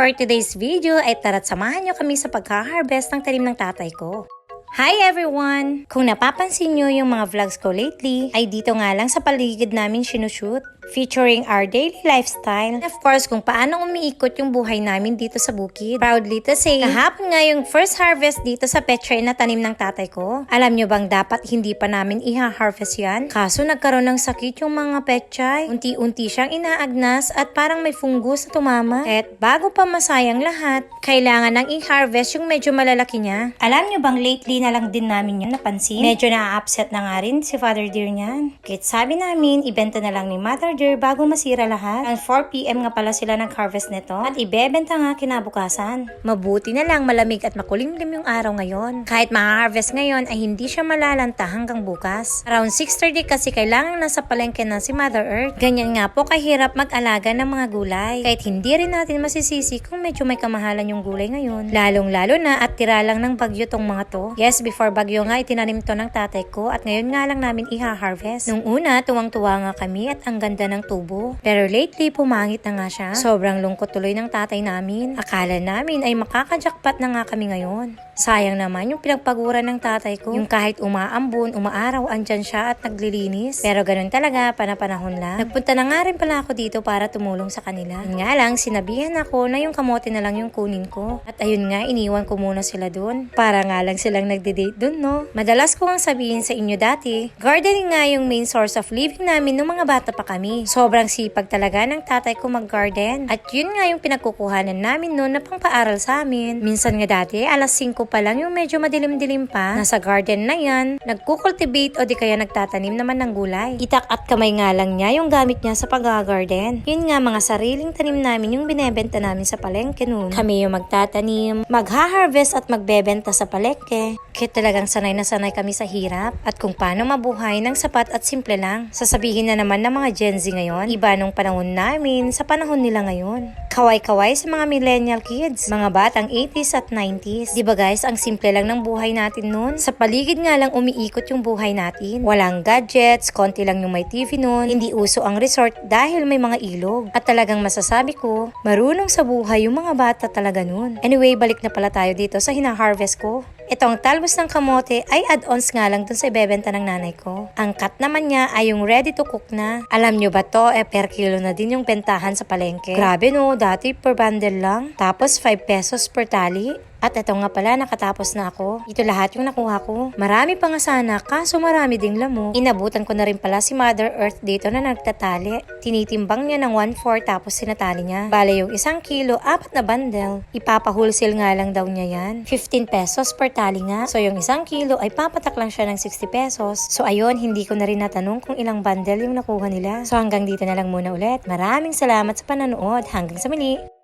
For today's video ay tara't samahan nyo kami sa pagka-harvest ng talim ng tatay ko. Hi everyone! Kung napapansin nyo yung mga vlogs ko lately, ay dito nga lang sa paligid namin sinushoot featuring our daily lifestyle. And of course, kung paano umiikot yung buhay namin dito sa bukid. Proudly to say, kahapon nga yung first harvest dito sa petchay na tanim ng tatay ko. Alam nyo bang dapat hindi pa namin iha-harvest yan? Kaso nagkaroon ng sakit yung mga petchay. Unti-unti siyang inaagnas at parang may fungus na tumama. At bago pa masayang lahat, kailangan nang i-harvest yung medyo malalaki niya. Alam nyo bang lately na lang din namin yan napansin? Medyo na-upset na nga rin si Father Dear niyan. Kaya sabi namin, ibenta na lang ni Mother Dear bago masira lahat. Ang 4pm nga pala sila nag-harvest nito at ibebenta nga kinabukasan. Mabuti na lang malamig at makulimlim yung araw ngayon. Kahit ma-harvest ngayon ay hindi siya malalanta hanggang bukas. Around 6.30 kasi kailangan nasa palengke na si Mother Earth. Ganyan nga po kahirap mag-alaga ng mga gulay. Kahit hindi rin natin masisisi kung medyo may kamahalan yung gulay ngayon. Lalong-lalo na at tira lang ng bagyo tong mga to. Yes, before bagyo nga itinanim to ng tatay ko at ngayon nga lang namin iha-harvest. Nung una, tuwang-tuwa nga kami at ang ganda ng tubo. Pero lately, pumangit na nga siya. Sobrang lungkot tuloy ng tatay namin. Akala namin ay makakajakpat na nga kami ngayon. Sayang naman yung pinagpaguran ng tatay ko. Yung kahit umaambon, umaaraw, andyan siya at naglilinis. Pero ganun talaga, panapanahon lang. Nagpunta na nga rin pala ako dito para tumulong sa kanila. Yun nga lang, sinabihan ako na yung kamote na lang yung kunin ko. At ayun nga, iniwan ko muna sila dun. Para nga lang silang nagde-date dun, no? Madalas ko ang sabihin sa inyo dati, gardening nga yung main source of living namin nung mga bata pa kami. Sobrang sipag talaga ng tatay ko mag-garden. At yun nga yung pinagkukuhanan namin noon na pangpaaral sa amin. Minsan nga dati, alas 5 pa lang yung medyo madilim-dilim pa. Nasa garden na yan, nagkukultivate o di kaya nagtatanim naman ng gulay. Itak at kamay nga lang niya yung gamit niya sa pag-garden. Yun nga mga sariling tanim namin yung binebenta namin sa palengke noon. Kami yung magtatanim, magha-harvest at magbebenta sa palengke. Kaya talagang sanay na sanay kami sa hirap at kung paano mabuhay ng sapat at simple lang. Sasabihin na naman ng mga Gen Z ngayon, iba nung panahon namin sa panahon nila ngayon. Kaway-kaway sa mga millennial kids, mga batang 80s at 90s. Di ba guys, ang simple lang ng buhay natin noon. Sa paligid nga lang umiikot yung buhay natin. Walang gadgets, konti lang yung may TV noon. Hindi uso ang resort dahil may mga ilog. At talagang masasabi ko, marunong sa buhay yung mga bata talaga noon. Anyway, balik na pala tayo dito sa hina-harvest ko. Itong talbos ng kamote ay add-ons nga lang dun sa ibebenta ng nanay ko. Ang cut naman niya ay yung ready to cook na. Alam nyo ba to, eh per kilo na din yung bentahan sa palengke. Grabe no, dati per bundle lang. Tapos 5 pesos per tali. At ito nga pala, nakatapos na ako. Ito lahat yung nakuha ko. Marami pa nga sana, kaso marami ding lamok. Inabutan ko na rin pala si Mother Earth dito na nagtatali. Tinitimbang niya ng 1-4 tapos sinatali niya. Bale yung isang kilo, apat na bundle. Ipapahulsil nga lang daw niya yan. 15 pesos per tali nga. So yung isang kilo ay papatak lang siya ng 60 pesos. So ayun, hindi ko na rin natanong kung ilang bundle yung nakuha nila. So hanggang dito na lang muna ulit. Maraming salamat sa panonood. Hanggang sa muli.